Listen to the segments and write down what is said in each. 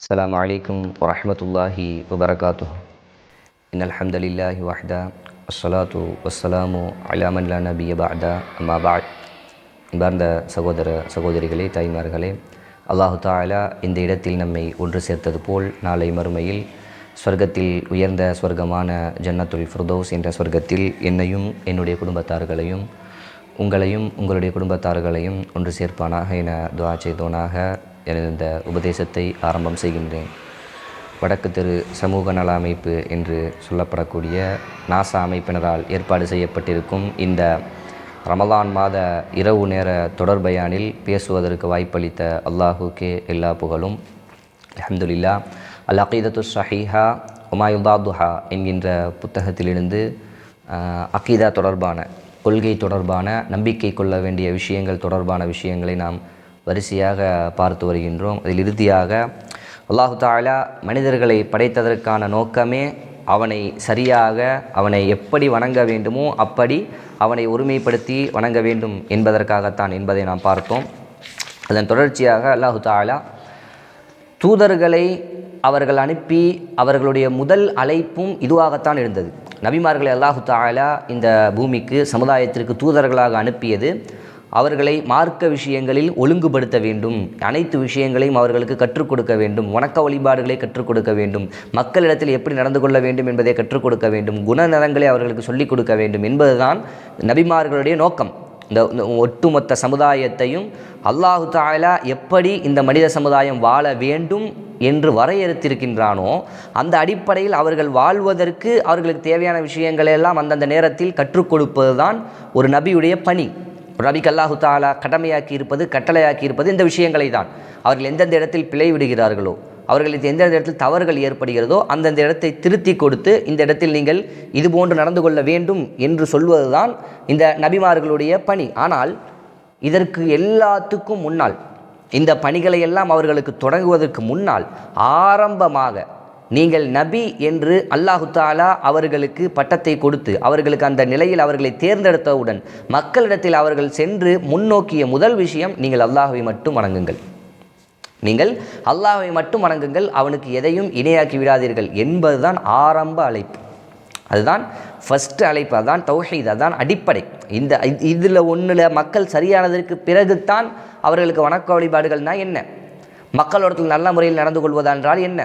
السلام عليكم ورحمة الله وبركاته إن الحمد لله وحده والصلاة والسلام على من لا نبي بعد أما بعد அன்பார்ந்த சகோதர சகோதரிகளே தாய்மார்களே அல்லாஹு தாலா இந்த இடத்தில் நம்மை ஒன்று சேர்த்தது போல் நாளை மறுமையில் ஸ்வர்க்கத்தில் உயர்ந்த ஸ்வர்க்கமான ஜன்னத்துல் ஃபிர்தௌஸ் என்ற ஸ்வர்க்கத்தில் என்னையும் என்னுடைய குடும்பத்தார்களையும் உங்களையும் உங்களுடைய குடும்பத்தார்களையும் ஒன்று சேர்ப்பானாக என துவா செய்தோனாக எனது இந்த உபதேசத்தை ஆரம்பம் செய்கின்றேன். வடக்கு தெரு சமூக நல அமைப்பு என்று சொல்லப்படக்கூடிய நாசா அமைப்பினரால் ஏற்பாடு செய்யப்பட்டிருக்கும் இந்த ரமலான் மாத இரவு நேர தொடர்பயானில் பேசுவதற்கு வாய்ப்பளித்த அல்லாஹுக்கே எல்லா புகழும். அஹமதுல்லா அல் அகீதத்து ஷஹீஹா உமாயுதாதுஹா என்கின்ற புத்தகத்திலிருந்து அகீதா தொடர்பான கொள்கை தொடர்பான நம்பிக்கை கொள்ள வேண்டிய விஷயங்கள் தொடர்பான விஷயங்களை நாம் வரிசையாக பார்த்து வருகின்றோம். அதில் இறுதியாக அல்லாஹு தாலா மனிதர்களை படைத்ததற்கான நோக்கமே அவனை சரியாக அவனை எப்படி வணங்க வேண்டுமோ அப்படி அவனை ஒருமைப்படுத்தி வணங்க வேண்டும் என்பதற்காகத்தான் என்பதை நாம் பார்த்தோம். அதன் தொடர்ச்சியாக அல்லாஹு தாலா தூதர்களை அவர்கள் அனுப்பி அவர்களுடைய முதல் அழைப்பும் இதுவாகத்தான் இருந்தது. நபிமார்களை அல்லாஹு தாலா இந்த பூமிக்கு சமுதாயத்திற்கு தூதர்களாக அனுப்பியது அவர்களை மார்க்க விஷயங்களில் ஒழுங்குபடுத்த வேண்டும். அனைத்து விஷயங்களையும் அவர்களுக்கு கற்றுக் கொடுக்க வேண்டும். வணக்க வழிபாடுகளை கற்றுக் கொடுக்க வேண்டும். மக்களிடத்தில் எப்படி நடந்து கொள்ள வேண்டும் என்பதை கற்றுக் கொடுக்க வேண்டும். குணநலங்களை அவர்களுக்கு சொல்லிக் கொடுக்க வேண்டும் என்பதுதான் நபிமார்களுடைய நோக்கம். இந்த ஒட்டுமொத்த சமுதாயத்தையும் அல்லாஹு தாலா எப்படி இந்த மனித சமுதாயம் வாழ வேண்டும் என்று வரையறுத்திருக்கின்றானோ அந்த அடிப்படையில் அவர்கள் வாழ்வதற்கு அவர்களுக்கு தேவையான விஷயங்களெல்லாம் அந்தந்த நேரத்தில் கற்றுக் கொடுப்பது தான் ஒரு நபியுடைய பணி. நபிக்கு அல்லாஹு தாலா கடமையாக்கி இருப்பது கட்டளையாக்கி இருப்பது இந்த விஷயங்களை தான் அவர்கள் எந்தெந்த இடத்தில் பிழை விடுகிறார்களோ அவர்களுக்கு எந்தெந்த இடத்தில் தவறுகள் ஏற்படுகிறதோ அந்தந்த இடத்தை திருத்தி கொடுத்து இந்த இடத்தில் நீங்கள் இதுபோன்று நடந்து கொள்ள வேண்டும் என்று சொல்வதுதான் இந்த நபிமார்களுடைய பணி. ஆனால் இதற்கு எல்லாத்துக்கும் முன்னால் இந்த பணிகளை எல்லாம் அவர்களுக்கு தொடங்குவதற்கு முன்னால் ஆரம்பமாக நீங்கள் நபி என்று அல்லாஹு தாலா அவர்களுக்கு பட்டத்தை கொடுத்து அவர்களுக்கு அந்த நிலையில் அவர்களை தேர்ந்தெடுத்தவுடன் மக்களிடத்தில் அவர்கள் சென்று முன்னோக்கிய முதல் விஷயம் நீங்கள் அல்லாஹுவை மட்டும் வணங்குங்கள். நீங்கள் அல்லாஹ்வை மட்டும் வணங்குங்கள் அவனுக்கு எதையும் இணையாக்கி விடாதீர்கள் என்பதுதான் ஆரம்ப அழைப்பு. அதுதான் ஃபஸ்ட்டு அழைப்பு அதுதான் தௌஹீத் அதுதான் அடிப்படை. இந்த இதில் ஒன்றில் மக்கள் சரியானதற்கு பிறகுத்தான் அவர்களுக்கு வணக்க வழிபாடுகள்னால் என்ன? மக்களோடத்தில் நல்ல முறையில் நடந்து கொள்வதென்றால் என்ன?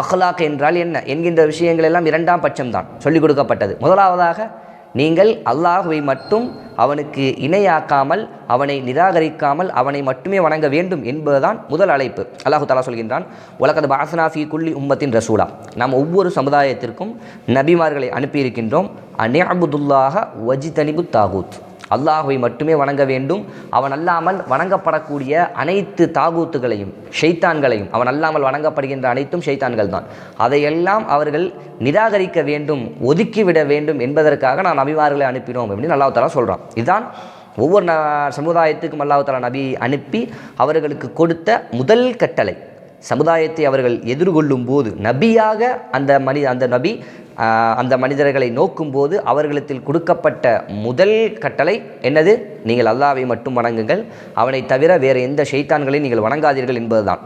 அஹ்லாக் என்றால் என்ன? என்கின்ற விஷயங்கள் எல்லாம் இரண்டாம் பட்சம்தான். சொல்லிக் கொடுக்கப்பட்டது. முதலாவதாக நீங்கள் அல்லாஹுவை மட்டும் அவனுக்கு இணையாக்காமல் அவனை நிராகரிக்காமல் அவனை மட்டுமே வணங்க வேண்டும் என்பதுதான் முதல் அழைப்பு. அல்லாஹு தாலா சொல்கின்றான் உலகது பாசனாஃபி குள்ளி உம்மத்தின் ரசூலா. நாம் ஒவ்வொரு சமுதாயத்திற்கும் நபிமார்களை அனுப்பியிருக்கின்றோம். அனேபுதுல்லாக வஜிதனிபு தாகூத். அல்லாஹுவை மட்டுமே வணங்க வேண்டும். அவன் அல்லாமல் வணங்கப்படக்கூடிய அனைத்து தாகூத்துகளையும் ஷைத்தான்களையும் அவன் அல்லாமல் வணங்கப்படுகின்ற அனைத்தும் ஷைத்தான்கள் தான். அதையெல்லாம் அவர்கள் நிராகரிக்க வேண்டும் ஒதுக்கிவிட வேண்டும் என்பதற்காக நான் நபிமார்களை அனுப்பினோம் அப்படின்னு அல்லாஹ் சொல்கிறான் இதுதான் ஒவ்வொரு ந சமுதாயத்துக்கும் அல்லாஹ் நபி அனுப்பி அவர்களுக்கு கொடுத்த முதல் கட்டளை. சமுதாயத்தை அவர்கள் எதிர்கொள்ளும் போது நபியாக அந்த மனி அந்த நபி அந்த மனிதர்களை நோக்கும்போது அவர்களிடத்தில் கொடுக்கப்பட்ட முதல் கட்டளை என்னது? நீங்கள் அல்லாவை மட்டும் வணங்குங்கள். அவனை தவிர வேறு எந்த ஷைத்தான்களையும் நீங்கள் வணங்காதீர்கள் என்பதுதான்.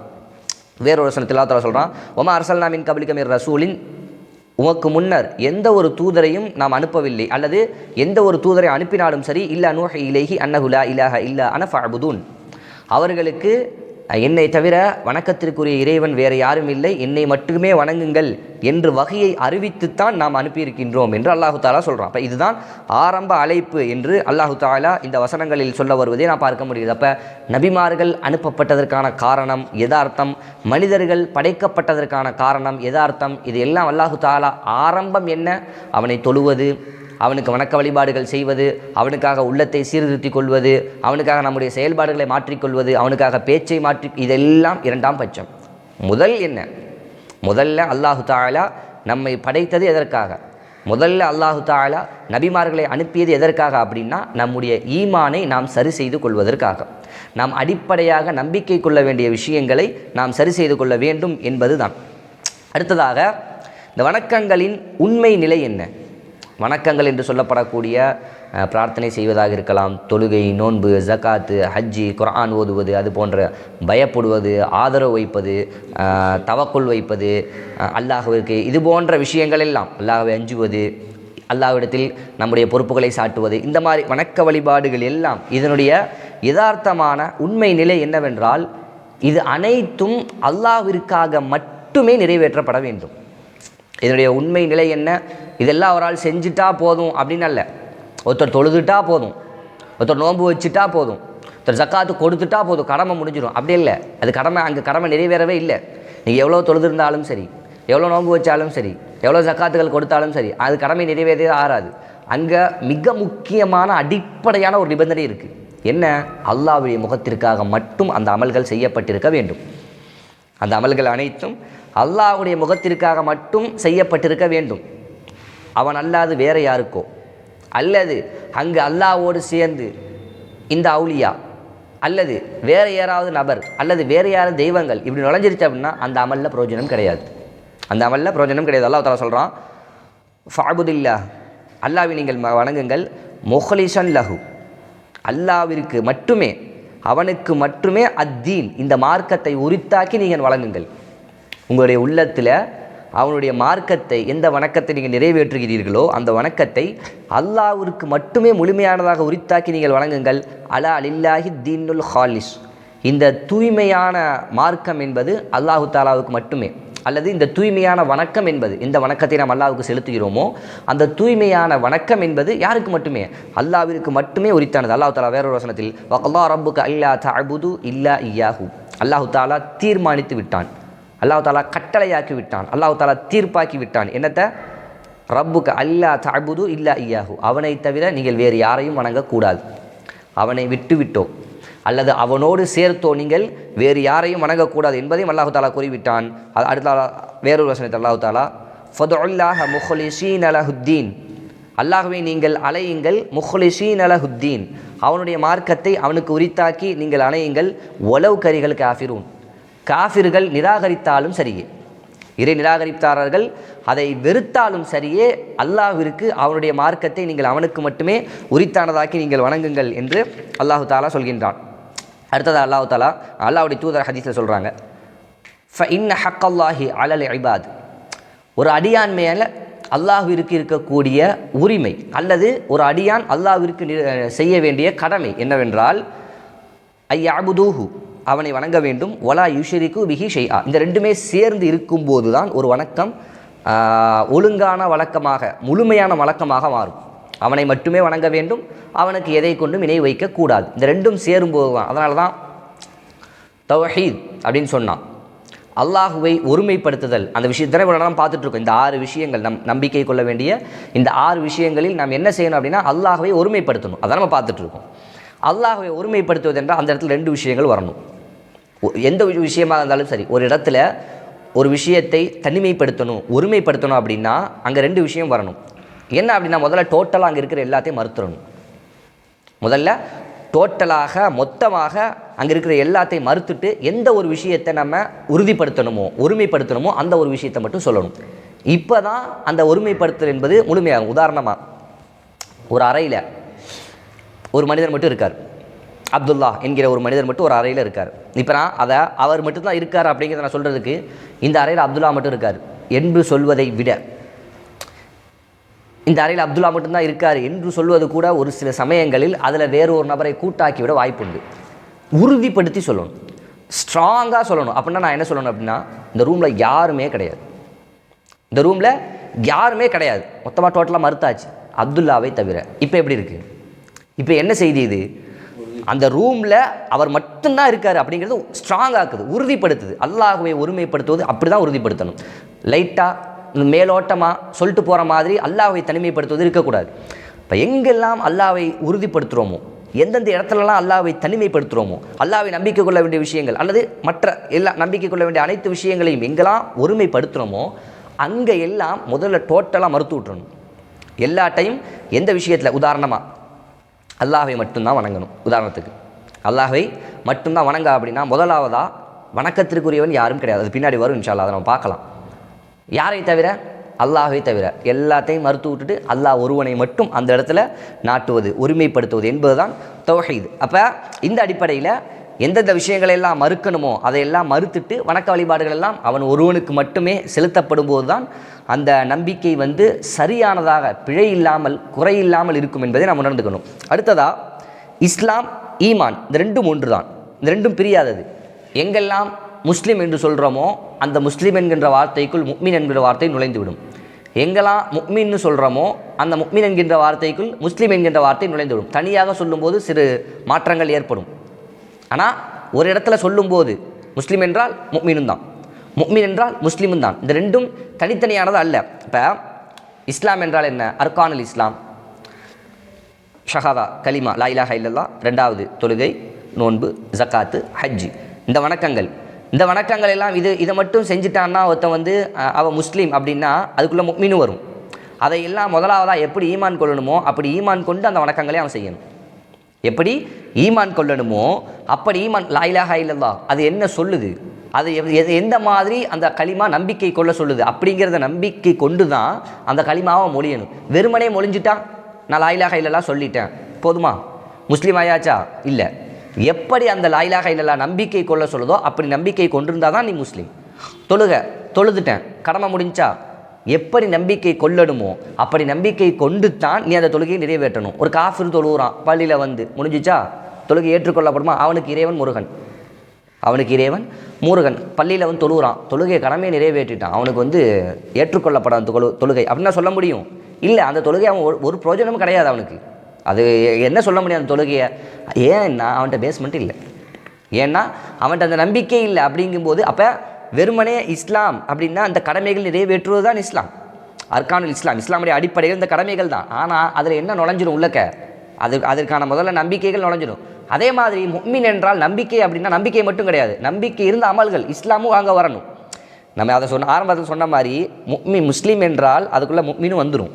வேறொரு வசனத்தில் அல்லா சொல்கிறான் ஒமா அரசல்னாமின் கபலிகமீர் ரசூலின்? உமக்கு முன்னர் எந்த ஒரு தூதரையும் நாம் அனுப்பவில்லை. அல்லது எந்த ஒரு தூதரை அனுப்பினாலும் சரி இல்லா நூஹ இலேஹி அன்னஹுலா இலாஹ இல்லா அனஃபஅபுதூன் அவர்களுக்கு என்னை தவிர வணக்கத்திற்குரிய இறைவன் வேறு யாரும் இல்லை. என்னை மட்டுமே வணங்குங்கள் என்று வகையை அறிவித்துத்தான் நாம் அனுப்பியிருக்கின்றோம் என்று அல்லாஹு தாலா சொல்கிறான் அப்போ இதுதான் ஆரம்ப அழைப்பு என்று அல்லாஹு தாலா இந்த வசனங்களில் சொல்ல வருவதை நான் பார்க்க முடியுது அப்போ நபிமார்கள் அனுப்பப்பட்டதற்கான காரணம் எதார்த்தம் மனிதர்கள் படைக்கப்பட்டதற்கான காரணம் எதார்த்தம் இது எல்லாம் அல்லாஹு தாலா ஆரம்பம் என்ன அவனை தொழுவது அவனுக்கு வணக்க வழிபாடுகள் செய்வது அவனுக்காக உள்ளத்தை சீர்திருத்திக் கொள்வது அவனுக்காக நம்முடைய செயல்பாடுகளை மாற்றிக்கொள்வது அவனுக்காக பேச்சை மாற்றி இதெல்லாம் இரண்டாம் பட்சம். முதல் என்ன? முதல்ல அல்லாஹு தாலா நம்மை படைத்தது எதற்காக? முதல்ல அல்லாஹு தாலா நபிமார்களை அனுப்பியது எதற்காக அப்படின்னா நம்முடைய ஈமானை நாம் சரி செய்து கொள்வதற்காக. நாம் அடிப்படையாக நம்பிக்கை கொள்ள வேண்டிய விஷயங்களை நாம் சரி செய்து கொள்ள வேண்டும் என்பதுதான். அடுத்ததாக இந்த வணக்கங்களின் உண்மை நிலை என்ன? வணக்கங்கள் என்று சொல்லப்படக்கூடிய பிரார்த்தனை செய்வதாக இருக்கலாம். தொழுகை நோன்பு ஜகாத்து ஹஜ்ஜி குரான் ஓதுவது அது போன்ற பயப்படுவது ஆதரவு வைப்பது தவக்குள் வைப்பது அல்லாஹுவிற்கு இது போன்ற விஷயங்கள் எல்லாம் அல்லாஹ்வை அஞ்சுவது அல்லாவிடத்தில் நம்முடைய பொறுப்புகளை சாட்டுவது இந்த மாதிரி வணக்க வழிபாடுகள் எல்லாம் இதனுடைய யதார்த்தமான உண்மை நிலை என்னவென்றால் இது அனைத்தும் அல்லாவிற்காக மட்டுமே நிறைவேற்றப்பட வேண்டும். இதனுடைய உண்மை நிலை என்ன? இதெல்லாம் அவரால் ஆள் செஞ்சுட்டா போதும் அப்படின்னு அல்ல. ஒருத்தர் தொழுதுட்டா போதும். ஒருத்தர் நோன்பு வச்சுட்டா போதும். ஒருத்தர் ஜக்காத்து கொடுத்துட்டா போதும். கடமை முடிஞ்சிடும். அப்படி இல்லை. அது கடமை அங்கே கடமை நிறைவேறவே இல்லை. நீங்கள் எவ்வளோ தொழுதுருந்தாலும் சரி எவ்வளோ நோன்பு வச்சாலும் சரி எவ்வளோ ஜக்காத்துகள் கொடுத்தாலும் சரி அது கடமை நிறைவேறவே ஆறாது அங்கே மிக முக்கியமான அடிப்படையான ஒரு நிபந்தனை இருக்குது என்ன? அல்லாவுடைய முகத்திற்காக மட்டும் அந்த அமல்கள் செய்யப்பட்டிருக்க வேண்டும். அந்த அமல்கள் அனைத்தும் அல்லாஹுடைய முகத்திற்காக மட்டும் செய்யப்பட்டிருக்க வேண்டும். அவன் அல்லாது வேற யாருக்கோ? அல்லது அங்கு அல்லாவோடு சேர்ந்து இந்த அவுலியா அல்லது வேறு யாராவது நபர் அல்லது வேறு யாராவது தெய்வங்கள் இப்படி நுழைஞ்சிருச்சு அப்படின்னா அந்த அமலில் பிரயோஜனம் கிடையாது. அந்த அமலில் பிரயோஜனம் கிடையாது. அல்லாஹ் தஆலா சொல்கிறான் ஃபாபுதில்லா அல்லாவை நீங்கள் வணங்குங்கள். முஹ்லிசன் லஹு. அல்லாவிற்கு மட்டுமே அவனுக்கு மட்டுமே அத்தீன் இந்த மார்க்கத்தை உரித்தாக்கி நீங்கள் வழங்குங்கள். உங்களுடைய உள்ளத்தில் அவனுடைய மார்க்கத்தை எந்த வணக்கத்தை நீங்கள் நிறைவேற்றுகிறீர்களோ அந்த வணக்கத்தை அல்லாவிற்கு மட்டுமே முழுமையானதாக உரித்தாக்கி நீங்கள் வணங்குங்கள். அலா அலில்லாஹி தீனுல் ஹாலிஸ். இந்த தூய்மையான மார்க்கம் என்பது அல்லாஹு தாலாவுக்கு மட்டுமே. அல்லது இந்த தூய்மையான வணக்கம் என்பது இந்த வணக்கத்தை நாம் அல்லாவுக்கு செலுத்துகிறோமோ அந்த தூய்மையான வணக்கம் என்பது யாருக்கு மட்டுமே? அல்லாவிற்கு மட்டுமே உரித்தானது. அல்லாஹ் தாலா வேறொரு வசனத்தில் வக்கல்லா ரப்புக்கு அல்லா தபுது இல்லா இயாஹூ அல்லாஹு தாலா தீர்மானித்து விட்டான். அல்லாஹ் தாலா கட்டளையாக்கி விட்டான் அல்லாஹ் தாலா தீர்ப்பாக்கி விட்டான் என்னத்தை? ரப்புக்கு அல்லா தபுது இல்லா ஐயாஹு அவனை தவிர நீங்கள் வேறு யாரையும் வணங்கக்கூடாது. அவனை விட்டு விட்டோம் அல்லது அவனோடு சேர்த்தோ நீங்கள் வேறு யாரையும் வணங்கக்கூடாது என்பதையும் அல்லாஹு தாலா கூறிவிட்டான். அது அடுத்த வேறொரு வசனத்தை அல்லாஹு தாலா ஃபதுல்லாஹ முஹ்லிஷீன் அலஹுத்தீன் அல்லாஹுவை நீங்கள் அலையுங்கள். முஹ்லிஷீன் அலஹுத்தீன் அவனுடைய மார்க்கத்தை அவனுக்கு உரித்தாக்கி நீங்கள் அணையுங்கள். ஒலவு கரிகள் காஃபிரூன். காஃபிர்கள் நிராகரித்தாலும் சரியே. இறை நிராகரித்தாரர்கள் அதை வெறுத்தாலும் சரியே. அல்லாஹிற்கு அவனுடைய மார்க்கத்தை நீங்கள் அவனுக்கு மட்டுமே உரித்தானதாக்கி நீங்கள் வணங்குங்கள் என்று அல்லாஹு தாலா சொல்கின்றான். அடுத்தது அல்லாஹு தாலா அல்லாஹுடைய தூதர் ஹதீஸில் சொல்கிறாங்க ஃப இன்ன ஹக்கல்லாஹி அலல் ஐபாத் ஒரு அடியான் மேல இருக்கக்கூடிய உரிமை அல்லது ஒரு அடியான் அல்லாஹிற்கு நி- செய்ய வேண்டிய கடமை என்னவென்றால் ஐயாபுதூஹு அவனை வணங்க வேண்டும். ஒலா யுஷரிக்கு விஹி ஷெய்ஆ இந்த ரெண்டுமே சேர்ந்து இருக்கும்போது தான் ஒரு வணக்கம் ஒழுங்கான வழக்கமாக முழுமையான வழக்கமாக மாறும். அவனை மட்டுமே வணங்க வேண்டும். அவனுக்கு எதை கொண்டும் இணை வைக்கக்கூடாது இந்த ரெண்டும் சேரும்போது தான் அதனால தான் தவஹீத் அப்படின்னு சொன்னான். அல்லாஹுவை ஒருமைப்படுத்துதல். அந்த விஷயத்தை இவ்வளோ நேரம் இந்த ஆறு விஷயங்கள் நம் நம்பிக்கை கொள்ள வேண்டிய இந்த ஆறு விஷயங்களில் நாம் என்ன செய்யணும் அப்படின்னா அல்லாஹுவை ஒருமைப்படுத்தணும். அதை நம்ம பார்த்துட்ருக்கோம். அல்லாஹுவை ஒருமைப்படுத்துவது என்றால் அந்த இடத்துல ரெண்டு விஷயங்கள் வரணும். எந்த ஒரு விஷயமாக இருந்தாலும் சரி ஒரு இடத்துல ஒரு விஷயத்தை தனிமைப்படுத்தணும் ஒருமைப்படுத்தணும் அப்படின்னா அங்கே ரெண்டு விஷயம் வரணும். என்ன அப்படின்னா முதல்ல டோட்டலாக அங்கே இருக்கிற எல்லாத்தையும் மறுத்துடணும். முதல்ல டோட்டலாக மொத்தமாக அங்கே இருக்கிற எல்லாத்தையும் மறுத்துட்டு எந்த ஒரு விஷயத்தை நம்ம உறுதிப்படுத்தணுமோ ஒருமைப்படுத்தணுமோ அந்த ஒரு விஷயத்தை மட்டும் சொல்லணும். இப்போ தான் அந்த ஒருமைப்படுத்தல் என்பது முழுமையாகும். உதாரணமாக ஒரு அறையில் ஒரு மனிதர் மட்டும் இருக்கார். அப்துல்லா என்கிற ஒரு மனிதர் மட்டும் ஒரு அறையில் இருக்கார். இப்போ நான் அதை அவர் மட்டும்தான் இருக்கார் அப்படிங்கிறத நான் சொல்கிறதுக்கு இந்த அறையில் அப்துல்லா மட்டும் இருக்கார். என்று சொல்வதை விட இந்த அறையில் அப்துல்லா மட்டும்தான் இருக்கார் என்று சொல்வது கூட ஒரு சில சமயங்களில் அதில் வேறு ஒரு நபரை கூட்டாக்கி விட வாய்ப்புண்டு. உறுதிப்படுத்தி சொல்லணும். ஸ்ட்ராங்காக சொல்லணும். அப்படின்னா நான் என்ன சொல்லணும் அப்படின்னா இந்த ரூமில் யாருமே கிடையாது. இந்த ரூமில் யாருமே கிடையாது. மொத்தமாக டோட்டலாக மறுத்தாச்சு. அப்துல்லாவை தவிர. இப்போ எப்படி இருக்குது இப்போ என்ன செய்தி இது? அந்த ரூமில் அவர் மட்டும்தான் இருக்கார் அப்படிங்கிறது ஸ்ட்ராங் ஆக்குது உறுதிப்படுத்துது. அல்லாஹுவை ஒருமைப்படுத்துவது அப்படி தான் உறுதிப்படுத்தணும் லைட்டாக மேலோட்டமாக சொல்லிட்டு போகிற மாதிரி அல்லாஹை தனிமைப்படுத்துவது இருக்கக்கூடாது. இப்போ எங்கெல்லாம் அல்லாவை உறுதிப்படுத்துகிறோமோ எந்தெந்த இடத்துலலாம் அல்லாவை தனிமைப்படுத்துகிறோமோ அல்லாவை நம்பிக்கை கொள்ள வேண்டிய விஷயங்கள் அல்லது மற்ற எல்லா நம்பிக்கை கொள்ள வேண்டிய அனைத்து விஷயங்களையும் எங்கெல்லாம் ஒருமைப்படுத்துகிறோமோ அங்கே எல்லாம் முதல்ல டோட்டலாக மறுத்து விட்டுறணும். எல்லாட்டையும் எந்த விஷயத்தில்? உதாரணமாக அல்லாஹை மட்டும்தான் வணங்கணும். உதாரணத்துக்கு அல்லாஹை மட்டும்தான் வணங்க அப்படின்னா முதலாவதாக வணக்கத்திற்குரியவன் யாரும் கிடையாது. அது பின்னாடி வரும் இன்ஷால்லா அதை நம்ம பார்க்கலாம். யாரை தவிர? அல்லாஹை தவிர. எல்லாத்தையும் மறுத்து விட்டுட்டு அல்லாஹ் ஒருவனை மட்டும் அந்த இடத்துல நாட்டுவது ஒருமைப்படுத்துவது என்பதுதான் இது அப்போ இந்த அடிப்படையில் எந்தெந்த விஷயங்களை எல்லாம் மறுக்கணுமோ அதையெல்லாம் மறுத்துட்டு வணக்க வழிபாடுகள் எல்லாம் அவன் ஒருவனுக்கு மட்டுமே செலுத்தப்படும் போது தான் அந்த நம்பிக்கை வந்து சரியானதாக பிழை இல்லாமல் குறை இல்லாமல் இருக்கும் என்பதை நாம் உணர்ந்துக்கணும். அடுத்ததா இஸ்லாம் ஈமான் இந்த ரெண்டும் ஒன்று தான் இந்த ரெண்டும் பிரியாதது. எங்கெல்லாம் முஸ்லீம் என்று சொல்கிறோமோ அந்த முஸ்லீம் என்கின்ற வார்த்தைக்குள் முக்மின் என்கிற வார்த்தை நுழைந்துவிடும். எங்கெல்லாம் முக்மின்னு சொல்கிறோமோ அந்த முக்மின் என்கின்ற வார்த்தைக்குள் முஸ்லீம் என்கின்ற வார்த்தை நுழைந்துவிடும். தனியாக சொல்லும்போது சிறு மாற்றங்கள் ஏற்படும். ஆனால் ஒரு இடத்துல சொல்லும்போது முஸ்லீம் என்றால் முக்மீனும் தான். முக்மீன் என்றால் முஸ்லீமும் தான். இந்த ரெண்டும் தனித்தனியானது அல்ல. இப்போ இஸ்லாம் என்றால் என்ன? அர்கானல் இஸ்லாம். ஷஹாதா கலிமா லாயிலாக இல்லல்லா ரெண்டாவது தொழுகை நோன்பு ஜக்காத்து ஹஜ்ஜி. இந்த வணக்கங்கள். இந்த வணக்கங்கள் எல்லாம் இது இதை மட்டும் செஞ்சுட்டான்னா ஒருத்தன் வந்து அவள் அவன் முஸ்லீம் அப்படின்னா அதுக்குள்ளே முக்மீனு வரும். அதையெல்லாம் முதலாவதாக எப்படி ஈமான் கொள்ளணுமோ அப்படி ஈமான் கொண்டு அந்த வணக்கங்களை அவன் செய்யணும். எப்படி ஈமான் கொள்ளணுமோ அப்படி ஈமான் லாயிலாக இல்லல்லா அது என்ன சொல்லுது? அது எது- எந்த மாதிரி அந்த களிமா நம்பிக்கை கொள்ள சொல்லுது? அப்படிங்கிறத நம்பிக்கை கொண்டு தான் அந்த களிமாவை மொழியணும். வெறுமனே மொழிஞ்சிட்டா? நான் லாயிலாக இலாஹா சொல்லிட்டேன். போதுமா? முஸ்லீம் ஆயாச்சா? இல்லை. எப்படி அந்த லாயிலாக இல்லலா நம்பிக்கை கொள்ள சொல்லுதோ அப்படி நம்பிக்கை கொண்டிருந்தால் தான் நீ முஸ்லீம். தொழுக. தொழுதுட்டேன். கடமை முடிஞ்சா? எப்படி நம்பிக்கை கொள்ளணுமோ அப்படி நம்பிக்கை கொண்டு தான் நீ அந்த தொழுகையை நிறைவேற்றணும். ஒரு காஃபிர் தொழுகிறான் பள்ளியில் வந்து முடிஞ்சிச்சா? தொழுகை ஏற்றுக்கொள்ளப்படுமா? அவனுக்கு இறைவன் முருகன். அவனுக்கு இறைவன் முருகன். பள்ளியில் வந்து தொழுகிறான் தொழுகை கடமையை நிறைவேற்றிட்டான். அவனுக்கு வந்து ஏற்றுக்கொள்ளப்படாத தொழு தொழுகை. அப்படின்னா சொல்ல முடியும். இல்லை அந்த தொழுகை அவன் ஒரு ஒரு பிரயோஜனமும் கிடையாது அவனுக்கு. அது என்ன சொல்ல முடியும் அந்த தொழுகையை? ஏன்னா அவன்கிட்ட பேஸ்மெண்ட் இல்லை. ஏன்னா அவன்கிட்ட அந்த நம்பிக்கை இல்லை. அப்படிங்கும்போது அப்போ வெறுமனே இஸ்லாம் அப்படின்னா அந்த கடமைகள் நிறைவேற்றுவது தான் இஸ்லாம். அர்கானுல் இஸ்லாம் இஸ்லாமுடைய அடிப்படைகள் இந்த கடமைகள் தான். ஆனால் அதில் என்ன நுழைஞ்சிடும் உள்ளக்க? அது அதற்கான முதல்ல நம்பிக்கைகள் நுழைஞ்சிடும் அதே மாதிரி முக்மின் என்றால் நம்பிக்கை அப்படின்னா நம்பிக்கை மட்டும் கிடையாது. நம்பிக்கை இருந்த அமல்கள் இஸ்லாமும் அங்கே வரணும். நம்ம அதை சொன்ன ஆரம்பத்தில் சொன்ன மாதிரி முக்மி முஸ்லீம் என்றால் அதுக்குள்ளே முக்மினும் வந்துடும்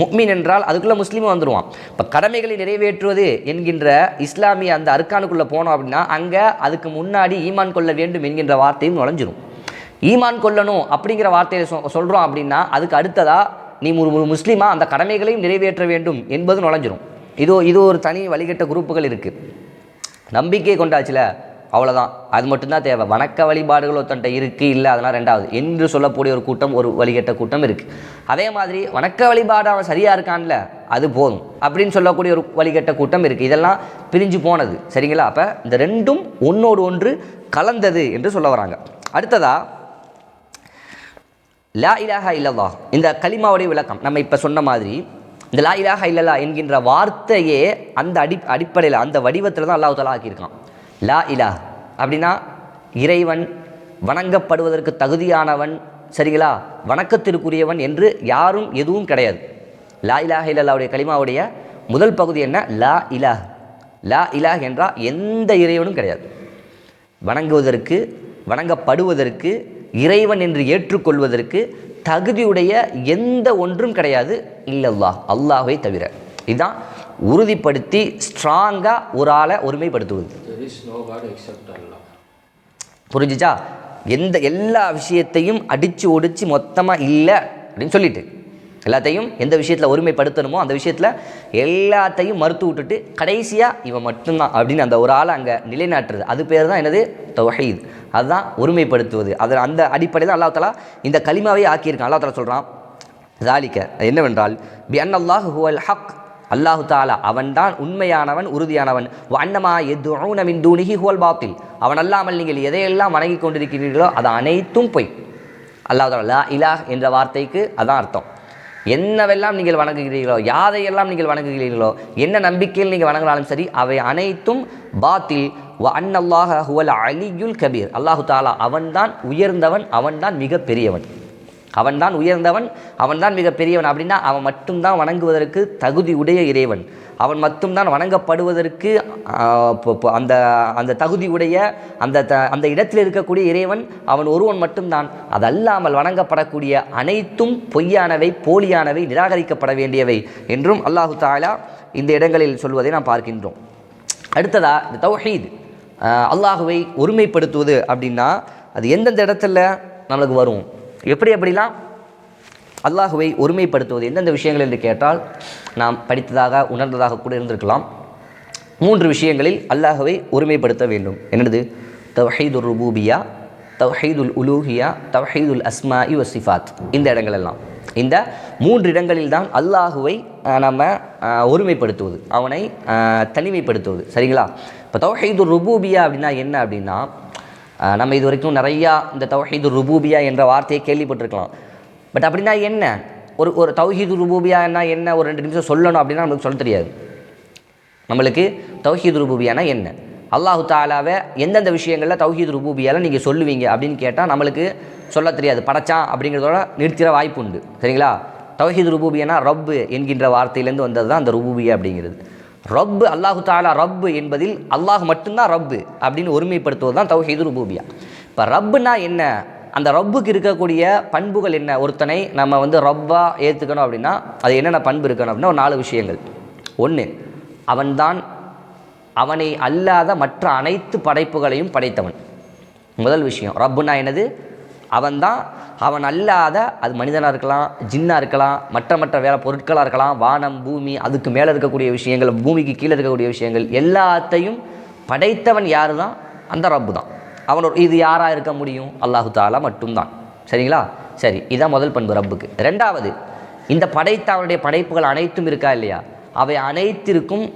முக்மின் என்றால் அதுக்குள்ளே முஸ்லீமும் வந்துடுவான் இப்போ கடமைகளை நிறைவேற்றுவது என்கின்ற இஸ்லாமிய அந்த அர்க்கானுக்குள்ளே போனோம் அப்படின்னா அங்கே அதுக்கு முன்னாடி ஈமான் கொள்ள வேண்டும் என்கின்ற வார்த்தையும் நுழைஞ்சிரும். ஈமான் கொள்ளணும் அப்படிங்கிற வார்த்தையை சொ சொல்கிறோம் அப்படின்னா அதுக்கு அடுத்ததாக நீ ஒரு ஒரு முஸ்லீமாக அந்த கடமைகளையும் நிறைவேற்ற வேண்டும் என்பது நுழைஞ்சிரும். இது இது ஒரு தனி வழிகட்ட குரூப்புகள் இருக்குது நம்பிக்கை கொண்டாச்சுல அவ்வளோதான் அது மட்டும்தான் தேவை. வணக்க வழிபாடுகள் ஒருத்தன்ட்ட இருக்குது இல்லை அதெல்லாம் ரெண்டாவது. என்று சொல்லக்கூடிய ஒரு கூட்டம் ஒரு வழிகட்ட கூட்டம் இருக்குது அதே மாதிரி வணக்க வழிபாடு அவன் சரியாக இருக்கான்ல அது போதும். அப்படின்னு சொல்லக்கூடிய ஒரு வழிகட்ட கூட்டம் இருக்குது இதெல்லாம் பிரிஞ்சு போனது. சரிங்களா? அப்போ இந்த ரெண்டும் ஒன்றோடு ஒன்று கலந்தது என்று சொல்ல வராங்க. அடுத்ததாக லா இலாஹா இல்லல்லா இந்த கலிமாவுடைய விளக்கம். நம்ம இப்போ சொன்ன மாதிரி இந்த லா இலாஹா இல்லல்லா என்கின்ற வார்த்தையே அந்த அடி அடிப்படையில் அந்த வடிவத்தில் தான் அல்லாஹ் தலா ஆக்கியிருக்கான். லா இலா அப்படின்னா இறைவன் வணங்கப்படுவதற்கு தகுதியானவன் சரிங்களா? வணக்கத்திற்குரியவன் என்று யாரும் எதுவும் கிடையாது. லா இலாஹ இல்லல்லாவுடைய கலிமாவுடைய முதல் பகுதி என்ன? லா இலாஹ். லா இலாஹ் என்றால் எந்த இறைவனும் கிடையாது. வணங்குவதற்கு வணங்கப்படுவதற்கு இறைவன் என்று ஏற்றுக்கொள்வதற்கு தகுதியுடைய எந்த ஒன்றும் கிடையாது இல்லல்லாஹ் அல்லாஹ்வை தவிர. இதுதான் உறுதிப்படுத்தி ஸ்ட்ராங்காக ஒரு ஆளை ஒருமைப்படுத்துவது. There is no God except Allah. புரிஞ்சுச்சா? எந்த எல்லா விஷயத்தையும் அடித்து ஒடிச்சு மொத்தமாக இல்லை அப்படின்னு சொல்லிட்டு. எல்லாத்தையும் எந்த விஷயத்தில் ஒருமைப்படுத்தணுமோ அந்த விஷயத்தில் எல்லாத்தையும் மறுத்து விட்டுட்டு கடைசியாக இவன் மட்டும்தான் அப்படின்னு அந்த ஒரு ஆளை அங்கே நிலைநாட்டுறது. அது பேர் தான் என்னது? தௌஹீத். அதுதான் ஒருமைப்படுத்துவது. அது அந்த அடிப்படையில் அல்லா தலா இந்த களிமாவே ஆக்கியிருக்கான். அல்லாஹ் தலா சொல்கிறான் ஜாலிக்க என்னவென்றால் பி அன் அல்லாஹ் ஹுவல் ஹக். அல்லாஹு தாலா அவன்தான் உண்மையானவன் உறுதியானவன். வண்ணமா எது மின் தூணிகி ஹுவல் பாத்தில். அவன் அல்லாமல் நீங்கள் எதையெல்லாம் வணங்கி கொண்டிருக்கிறீர்களோ அது அனைத்தும் பொய். அல்லாஹ் தாலா லா இலாஹ் என்ற வார்த்தைக்கு அதான் அர்த்தம். என்னவெல்லாம் நீங்கள் வணங்குகிறீர்களோ யாதையெல்லாம் நீங்கள் வணங்குகிறீர்களோ என்ன நம்பிக்கையில் நீங்கள் வணங்கினாலும் சரி அவை அனைத்தும் பாத்தில். வ அன்னல்லாஹ ஹுவல் அலியுல் கபீர். அல்லாஹு தாலா அவன்தான் உயர்ந்தவன் அவன்தான் மிக பெரியவன் அவன்தான் உயர்ந்தவன் அவன்தான் மிக பெரியவன் அப்படின்னா அவன் மட்டும்தான் வணங்குவதற்கு தகுதி உடைய இறைவன். அவன் மட்டும்தான் வணங்கப்படுவதற்கு அந்த அந்த தகுதி உடைய அந்த த அந்த இடத்தில் இருக்கக்கூடிய இறைவன் அவன் ஒருவன் மட்டும்தான். அதல்லாமல் வணங்கப்படக்கூடிய அனைத்தும் பொய்யானவை போலியானவை நிராகரிக்கப்பட வேண்டியவை என்றும் அல்லாஹு தாலா இந்த இடங்களில் சொல்வதை நாம் பார்க்கின்றோம். அடுத்ததா இந்த தௌஹீத். அல்லாஹுவை ஒருமைப்படுத்துவது அப்படின்னா அது எந்தெந்த இடத்துல நம்மளுக்கு வரும்? எப்படி எப்படிலாம் அல்லாஹுவை ஒருமைப்படுத்துவது எந்தெந்த விஷயங்கள் என்று கேட்டால் நாம் படித்ததாக உணர்ந்ததாக கூட இருந்திருக்கலாம். மூன்று விஷயங்களில் அல்லாஹுவை ஒருமைப்படுத்த வேண்டும். என்னது? தவஹீதுல் ருபூபியா தவஹீதுல் உலூஹியா தவஹீதுல் அஸ்மா இவ சிஃபாத். இந்த இடங்கள் எல்லாம். இந்த மூன்று இடங்களில் தான் அல்லாஹுவை நம்ம ஒருமைப்படுத்துவது. அவனை தனிமைப்படுத்துவது. சரிங்களா? இப்போ தவஹீதுல் ருபூபியா அப்படின்னா என்ன அப்படின்னா நம்ம இது வரைக்கும் நிறையா இந்த தௌஹீது ருபூபியா என்ற வார்த்தையை கேள்விப்பட்டிருக்கலாம். பட் அப்படின்னா என்ன? ஒரு ஒரு தௌஹீது ருபூபியானா என்ன ஒரு ரெண்டு நிமிஷம் சொல்லணும் அப்படின்னா நமக்கு சொல்ல தெரியாது. நம்மளுக்கு தௌஹீத் ருபூபியானா என்ன? அல்லாஹு தாலாவை எந்தெந்த விஷயங்களில் தௌஹீது ருபூபியால் நீங்கள் சொல்லுவீங்க அப்படின்னு கேட்டால் நம்மளுக்கு சொல்ல தெரியாது. படைச்சான் அப்படிங்கிறதோட நிறுத்திற வாய்ப்பு உண்டு சரிங்களா? தௌஹீத் ருபூபியானா ரப்பு என்கின்ற வார்த்தையிலேருந்து வந்தது தான் அந்த ருபூபியா அப்படிங்கிறது. ரப்பு அல்லாஹு தாலா ரப்பு என்பதில் அல்லாஹ் மட்டும்தான் ரப்பு அப்படின்னு ஒருமைப்படுத்துவது தான் தௌஹீது ருபூபியா. இப்போ ரப்புனா என்ன? அந்த ரப்புக்கு இருக்கக்கூடிய பண்புகள் என்ன? ஒருத்தனை நம்ம வந்து ரப்பாக ஏற்றுக்கணும் அப்படின்னா அது என்னென்ன பண்பு இருக்கணும் அப்படின்னா ஒரு நாலு விஷயங்கள். ஒன்று அவன்தான் அவனை அல்லாத மற்ற அனைத்து படைப்புகளையும் படைத்தவன். முதல் விஷயம் ரப்புனா என்னது? அவன்தான் அவன் அல்லாத அது மனிதனாக இருக்கலாம் ஜின்னாக இருக்கலாம் மற்ற மற்ற வேற பொருட்களாக இருக்கலாம் வானம் பூமி அதுக்கு மேலே இருக்கக்கூடிய விஷயங்கள் பூமிக்கு கீழே இருக்கக்கூடிய விஷயங்கள் எல்லாத்தையும் படைத்தவன் யாரு தான் அந்த ரப்பு தான் அவனோட இது யாராக இருக்க முடியும்? அல்லாஹு தாலா மட்டும்தான். சரிங்களா? சரி இதான் முதல் பண்பு ரப்புக்கு. ரெண்டாவது இந்த படைத்த அவனுடைய படைப்புகள் அனைத்தும் இருக்கா இல்லையா? அவை அனைத்திற்கும்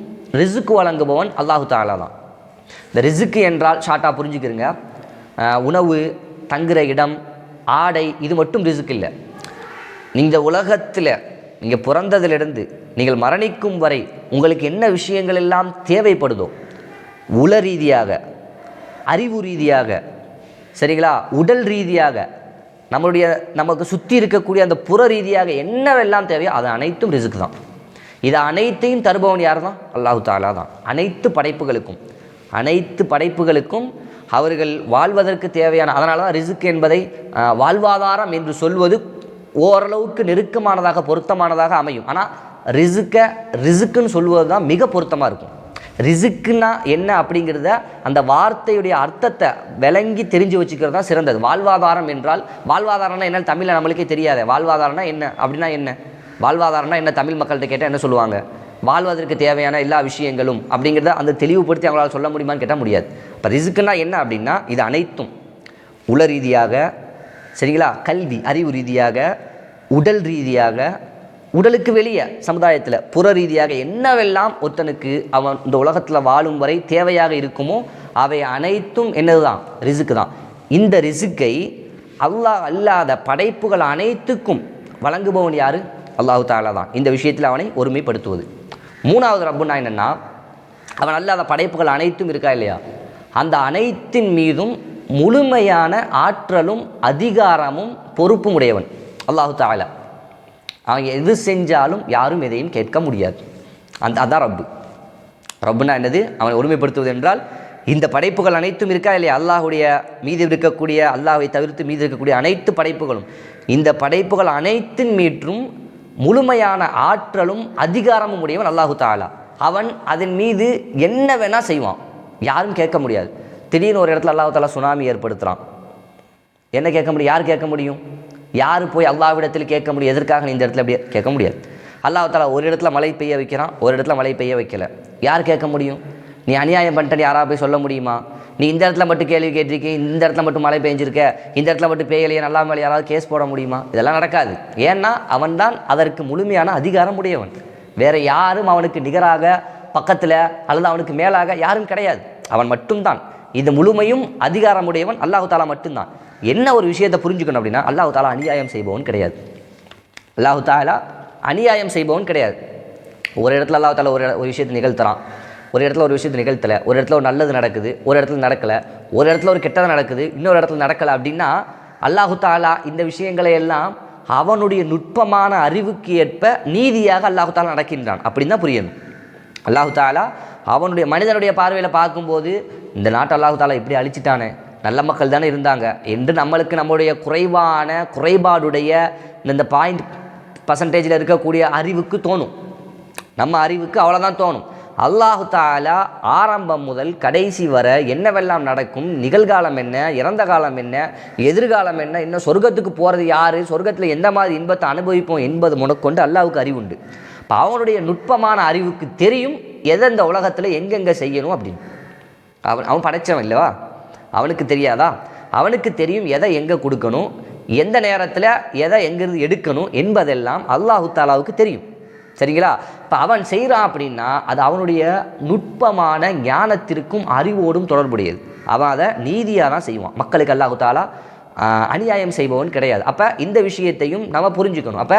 ரிசுக்கு வழங்குபவன் அல்லாஹு தாலா தான். இந்த ரிசுக்கு என்றால் ஷார்ட்டாக புரிஞ்சுக்கிறங்க. உணவு தங்குற இடம் ஆடை இது மட்டும் ரிசுக்கு இல்லை. இந்த உலகத்தில் நீங்கள் பிறந்ததிலிருந்து நீங்கள் மரணிக்கும் வரை உங்களுக்கு என்ன விஷயங்கள் எல்லாம் தேவைப்படுதோ உள ரீதியாக அறிவு ரீதியாக சரிங்களா? உடல் ரீதியாக நம்மளுடைய நமக்கு சுற்றி இருக்கக்கூடிய அந்த புற ரீதியாக என்னவெல்லாம் தேவையோ அது அனைத்தும் ரிசுக்கு தான். இது அனைத்தையும் தருபவன் யார் தான் அல்லாஹு தாலா தான். அனைத்து படைப்புகளுக்கும் அனைத்து படைப்புகளுக்கும் அவர்கள் வாழ்வதற்கு தேவையான அதனால தான் ரிசுக்கு என்பதை வாழ்வாதாரம் என்று சொல்வது ஓரளவுக்கு நெருக்கமானதாக பொருத்தமானதாக அமையும். ஆனால் ரிசுக்கை ரிசுக்குன்னு சொல்வது தான் மிக பொருத்தமாக இருக்கும். ரிசுக்குன்னா என்ன அப்படிங்கிறத அந்த வார்த்தையுடைய அர்த்தத்தை விளங்கி தெரிஞ்சு வச்சுக்கிறது தான் சிறந்தது. வாழ்வாதாரம் என்றால் வாழ்வாதாரம்னா என்ன? தமிழில் நம்மளுக்கே தெரியாது. வாழ்வாதாரம்னா என்ன? அப்படின்னா என்ன? வாழ்வாதாரம்னா என்ன? தமிழ் மக்கள்கிட்ட கேட்டால் என்ன சொல்லுவாங்க? வாழ்வதற்கு தேவையான எல்லா விஷயங்களும் அப்படிங்கிறத அந்த தெளிவுபடுத்தி அவங்களால் சொல்ல முடியுமான்னு கேட்டால் முடியாது. இப்போ ரிசுக்குன்னா என்ன அப்படின்னா இது அனைத்தும் உல ரீதியாக சரிங்களா? கல்வி அறிவு ரீதியாக உடல் ரீதியாக உடலுக்கு வெளியே சமுதாயத்தில் புற ரீதியாக என்னவெல்லாம் ஒருத்தனுக்கு அவன் இந்த உலகத்தில் வாழும் வரை தேவையாக இருக்குமோ அவை அனைத்தும் என்னதுதான்? ரிசுக்கு தான் இந்த ரிசுக்கை அல்லாஹ் அல்லாத படைப்புகள் அனைத்துக்கும் வழங்குபவன் யாரு? அல்லாஹு தாலா தான். இந்த விஷயத்தில் அவனை ஒருமைப்படுத்துவது. மூணாவது ரப்புனா என்னன்னா அவன் அல்லாத படைப்புகள் அனைத்தும் இருக்கா இல்லையா? அந்த அனைத்தின் மீதும் முழுமையான ஆற்றலும் அதிகாரமும் பொறுப்பும் உடையவன். அல்லாஹு தாலா அவன் எது செஞ்சாலும் யாரும் எதையும் கேட்க முடியாது. அந்த அதான் ரப்பு. ரப்புனா என்னது? அவனை ஒருமைப்படுத்துவது என்றால் இந்த படைப்புகள் அனைத்தும் இருக்கா இல்லையா? அல்லாஹுடைய மீது இருக்கக்கூடிய அல்லாஹை தவிர்த்து மீது இருக்கக்கூடிய அனைத்து படைப்புகளும். இந்த படைப்புகள் அனைத்தின் மீற்றும் முழுமையான ஆற்றலும் அதிகாரமும் உடையவன் அல்லாஹு தாலா அவன் அதன் மீது என்ன வேணால் செய்வான். யாரும் கேட்க முடியாது. திடீர்னு ஒரு இடத்துல அல்லாஹால சுனாமி ஏற்படுத்துகிறான் என்ன கேட்க முடியும்? யார் கேட்க முடியும்? யார் போய் அல்லாவிடத்தில் கேட்க முடியும்? எதற்காக நீ இந்த இடத்துல அப்படியே கேட்க முடியாது. அல்லாஹ் தாலா ஒரு இடத்துல மழை பெய்ய வைக்கிறான் ஒரு இடத்துல மழை பெய்ய வைக்கல. யார் கேட்க முடியும்? நீ அநியாயம் பண்ணிட்டு யாராவது போய் சொல்ல முடியுமா? நீ இந்த இடத்துல மட்டும் கேள்வி கேட்டிருக்க இந்த இடத்துல மட்டும் மழை பெஞ்சிருக்க இந்த இடத்துல மட்டும் பெய்யலையே நல்லா மேலே யாராவது கேஸ் போட முடியுமா? இதெல்லாம் நடக்காது. ஏன்னா அவன்தான் அதற்கு முழுமையான அதிகாரம் உடையவன். வேறு யாரும் அவனுக்கு நிகராக பக்கத்தில் அல்லது அவனுக்கு மேலாக யாரும் கிடையாது. அவன் மட்டும்தான். இது முழுமையும் அதிகாரமுடையவன் அல்லாஹு தாலா மட்டும்தான். என்ன ஒரு விஷயத்தை புரிஞ்சுக்கணும் அப்படின்னா அல்லாஹு தாலா அநியாயம் செய்பவன் கிடையாது. அல்லாஹு தாலா அநியாயம் செய்பவன் கிடையாது. ஒரு இடத்துல அல்லாஹ் தாலா ஒரு ஒரு விஷயத்தை நிகழ்த்துறான். ஒரு இடத்துல ஒரு விஷயத்தை நிகழ்த்தலை. ஒரு இடத்துல ஒரு நல்லது நடக்குது. ஒரு இடத்துல நடக்கலை. ஒரு இடத்துல ஒரு கெட்டது நடக்குது. இன்னொரு இடத்துல நடக்கலை அப்படின்னா அல்லாஹு தாலா இந்த விஷயங்களை எல்லாம் அவனுடைய நுட்பமான அறிவுக்கு ஏற்ப நீதியாக அல்லாஹு தாலா நடக்கின்றான். அப்படின்னு தான் புரியணும். அல்லாஹு தாலா அவனுடைய மனிதனுடைய பார்வையில் பார்க்கும்போது இந்த நாட்டை அல்லாஹு தாலா இப்படி அழிச்சிட்டானே நல்ல மக்கள் தானே இருந்தாங்க என்று நம்மளுக்கு நம்முடைய குறைவான குறைபாடுடைய இந்த பாயிண்ட் பர்சன்டேஜில் இருக்கக்கூடிய அறிவுக்கு தோணும். நம்ம அறிவுக்கு அவ்வளோதான் தோணும். அல்லாஹு தாலா ஆரம்பம் முதல் கடைசி வர என்னவெல்லாம் நடக்கும் நிகழ்காலம் என்ன இறந்த காலம் என்ன எதிர்காலம் என்ன இன்னும் சொர்க்கத்துக்கு போகிறது யார் சொர்க்கத்தில் எந்த மாதிரி இன்பத்தை அனுபவிப்போம் என்பது முனக்கொண்டு அல்லாவுக்கு அறிவுண்டு. உண்டு அவனுடைய நுட்பமான அறிவுக்கு தெரியும் எதை இந்த உலகத்தில் எங்கெங்கே செய்யணும் அப்படின்னு. அவன் அவன் படைச்சவன் இல்லவா? அவனுக்கு தெரியாதா? அவனுக்கு தெரியும் எதை எங்கே கொடுக்கணும்? எந்த நேரத்தில் எதை எங்கேருந்து எடுக்கணும் என்பதெல்லாம் அல்லாஹு தாலாவுக்கு தெரியும். சரிங்களா? இப்போ அவன் செய்கிறான் அப்படின்னா அது அவனுடைய நுட்பமான ஞானத்திற்கும் அறிவோடும் தொடர்புடையது. அவன் அதை நீதியாக தான் செய்வான். மக்களுக்கு அல்லாஹு தாலா அநியாயம் செய்பவன் கிடையாது. அப்போ இந்த விஷயத்தையும் நம்ம புரிஞ்சுக்கணும். அப்போ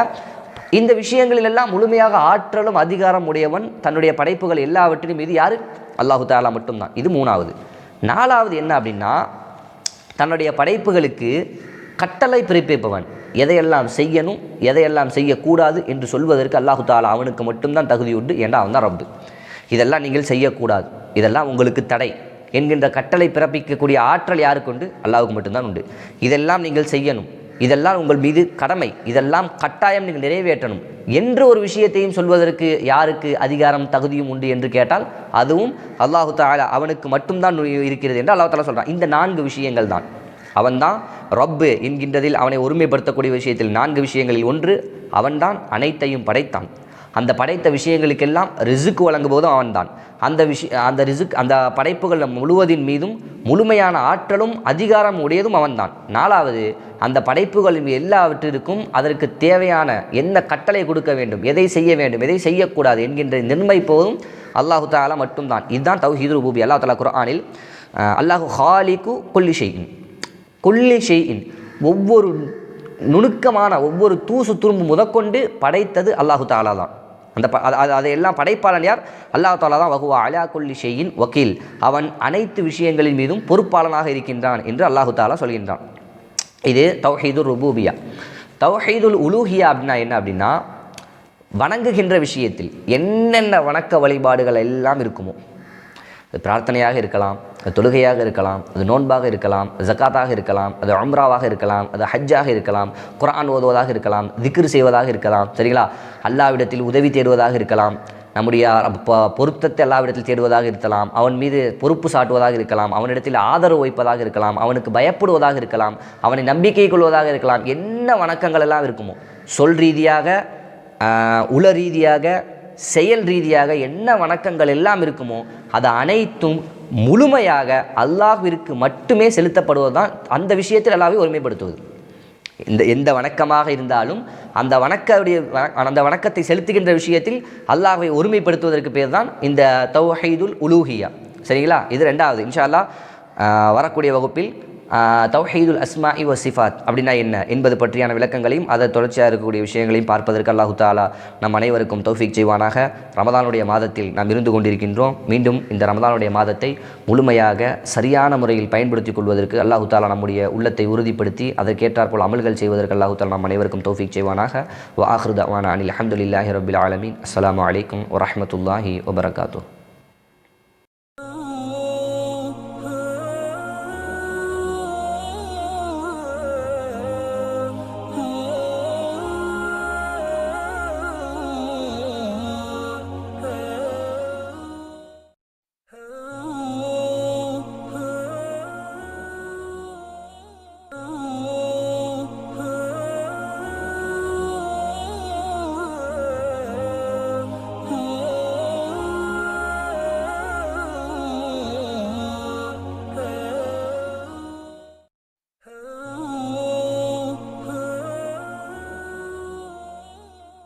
இந்த விஷயங்களிலெல்லாம் முழுமையாக ஆற்றலும் அதிகாரம் உடையவன் தன்னுடைய படைப்புகள் எல்லாவற்றிலும் இது யார்? அல்லாஹு தாலா மட்டும்தான். இது மூணாவது. நாலாவது என்ன அப்படின்னா தன்னுடைய படைப்புகளுக்கு கட்டளை பிறப்பிப்பவன். எதையெல்லாம் செய்யணும் எதையெல்லாம் செய்யக்கூடாது என்று சொல்வதற்கு அல்லாஹு தாலா அவனுக்கு மட்டும்தான் தகுதி உண்டு ஏன்னா அவன் தான் ரப்பு. இதெல்லாம் நீங்கள் செய்யக்கூடாது. இதெல்லாம் உங்களுக்கு தடை என்கின்ற கட்டளை பிறப்பிக்கக்கூடிய ஆற்றல் யாருக்கு உண்டு? அல்லாஹுக்கு மட்டும்தான் உண்டு. இதெல்லாம் நீங்கள் செய்யணும். இதெல்லாம் உங்கள் மீது கடமை. இதெல்லாம் கட்டாயம் நீங்கள் நிறைவேற்றணும். என்று ஒரு விஷயத்தையும் சொல்வதற்கு யாருக்கு அதிகாரம் தகுதியும் உண்டு என்று கேட்டால் அதுவும் அல்லாஹு தாலா அவனுக்கு மட்டும்தான் இருக்கிறது என்று அல்லாஹு தாலா சொல்கிறான் இந்த நான்கு விஷயங்கள் தான். அவன்தான் ரப்பு என்கின்றதில் அவனை ஒருமைப்படுத்தக்கூடிய விஷயத்தில் நான்கு விஷயங்களில் ஒன்று அவன்தான் அனைத்தையும் படைத்தான். அந்த படைத்த விஷயங்களுக்கெல்லாம் ரிசுக்கு வழங்குவதும் அவன்தான். அந்த விஷய அந்த ரிசுக் அந்த படைப்புகள் முழுவதின் மீதும் முழுமையான ஆற்றலும் அதிகாரம் உடையதும் அவன்தான். நாலாவது அந்த படைப்புகள் எல்லாவற்றிற்கும் அதற்கு தேவையான என்ன கட்டளை கொடுக்க வேண்டும் எதை செய்ய வேண்டும் எதை செய்யக்கூடாது என்கின்ற நிர்ணயிப்பதும் அல்லாஹு தாலா மட்டும்தான். இதுதான் தௌஹீது ரூபூபி அல்லாஹ் தாலா குரானில் அல்லாஹு ஹாலிக்கு கொல்லி ஷெய்இன் கொல்லி ஷெய்இன் ஒவ்வொரு நுணுக்கமான ஒவ்வொரு தூசு துரும்பு முதற்கொண்டு படைத்தது அல்லாஹு தாலா தான். அந்த ப அது- அது அதையெல்லாம் படைப்பாளன் யார்? அல்லாஹ் தாலா தான். வகுவா அலா கொல்லி ஷெயின் வக்கீல். அவன் அனைத்து விஷயங்களின் மீதும் பொறுப்பாளனாக இருக்கின்றான் என்று அல்லாஹு தாலா சொல்கின்றான். இது தௌஹீதுல் ருபூபியா. தௌஹீதுல் உலூஹியா அப்படின்னா என்ன அப்படின்னா வணங்குகின்ற விஷயத்தில் என்னென்ன வணக்க வழிபாடுகள் எல்லாம் இருக்குமோ அது பிரார்த்தனையாக இருக்கலாம் அது தொழுகையாக இருக்கலாம் அது நோன்பாக இருக்கலாம் ஜக்காத்தாக இருக்கலாம் அது அம்ராவாக இருக்கலாம் அது ஹஜ்ஜாக இருக்கலாம் குரான் ஓதுவதாக இருக்கலாம் திக்ரு செய்வதாக இருக்கலாம் சரிங்களா? அல்லாவிடத்தில் உதவி தேடுவதாக இருக்கலாம் நம்முடைய பொருத்தத்தை எல்லாவிடத்தில் தேடுவதாக இருக்கலாம் அவன் மீது பொறுப்பு சாட்டுவதாக இருக்கலாம் அவனிடத்தில் ஆதரவு வைப்பதாக இருக்கலாம் அவனுக்கு பயப்படுவதாக இருக்கலாம் அவனை நம்பிக்கை கொள்வதாக இருக்கலாம் என்ன வணக்கங்கள் எல்லாம் இருக்குமோ சொல் ரீதியாக உள ரீதியாக செயல் ரீதியாக என்ன வணக்கங்கள் எல்லாம் இருக்குமோ அது அனைத்தும் முழுமையாக அல்லாஹ்விற்கு மட்டுமே செலுத்தப்படுவது தான் அந்த விஷயத்தில் அல்லாஹ்வை ஒருமைப்படுத்துவது. இந்த எந்த வணக்கமாக இருந்தாலும் அந்த வணக்கடைய அந்த வணக்கத்தை செலுத்துகின்ற விஷயத்தில் அல்லாஹை ஒருமைப்படுத்துவதற்கு பேர் தான் இந்த தௌஹீதுல் உலூஹியா. சரிங்களா? இது ரெண்டாவது. இன்ஷா அல்லாஹ் வரக்கூடிய வகுப்பில் தௌஹீதுல் அஸ்மா இவ சிஃபாத் அப்படின்னா என்ன? என்பது பற்றியான விளக்கங்களையும் அதை தொடர்ச்சியாக இருக்கக்கூடிய விஷயங்களையும் பார்ப்பதற்கு அல்லாஹு தாலா நம் அனைவருக்கும் தௌஃபிக் செய்வானாக. ரமதானுடைய மாதத்தில் நாம் இருந்து கொண்டிருக்கின்றோம். மீண்டும் இந்த ரமதானுடைய மாதத்தை முழுமையாக சரியான முறையில் பயன்படுத்திக் கொள்வதற்கு அல்லாஹு தாலா நம்முடைய உள்ளத்தை உறுதிப்படுத்தி அதற்கேற்றாற்போல் அமல்கள் செய்வதற்கு அல்லாஹு தாலா நம் அனைவருக்கும் தௌஃபிக் செய்வானாக. வ ஆஹ்ரு அனில் அஹமதுல்லாஹி ரபில் ஆலமின். அஸ்லாம் அலைக்கும் வரமத்துல்லாஹி வபரகாத்தூ